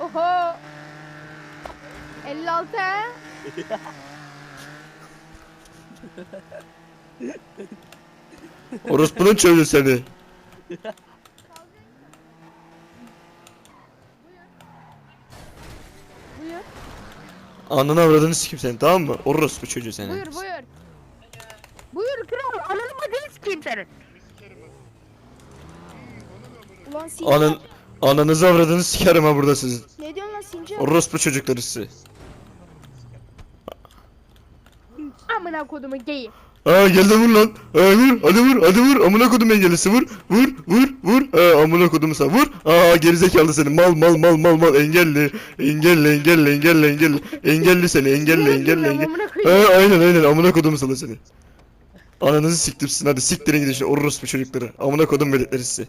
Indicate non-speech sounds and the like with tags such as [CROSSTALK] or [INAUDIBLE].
Oho. 56 he? [LAUGHS] Orospunun çocuğu seni. Buyur. Ananı avradını sikim seni tamam mı? Orospu çocuğu seni. Buyur buyur. Buyur kral. Ananı bacını sikeyim senin. Ulan Sincar. Anan, ananızı avradını sikerim ha burada sizin. Ne diyorsun lan Sincar? Orospu çocukları sizi. Amına kodumu geyi. Aa geldi vur lan. Aa, vur hadi vur hadi vur. Amına kodum engellisi vur. Vur vur vur. Aa, amına kodum sen vur. Aa gerizekalı seni mal mal mal mal mal engelli. Engelli engelli engelli engelli. Engelli seni engelli engelli engelli. Aa, aynen aynen amına kodum sana seni. Ananızı siktirsin hadi siktirin gidin şu orospu çocukları. Amına kodum veletleri sizi.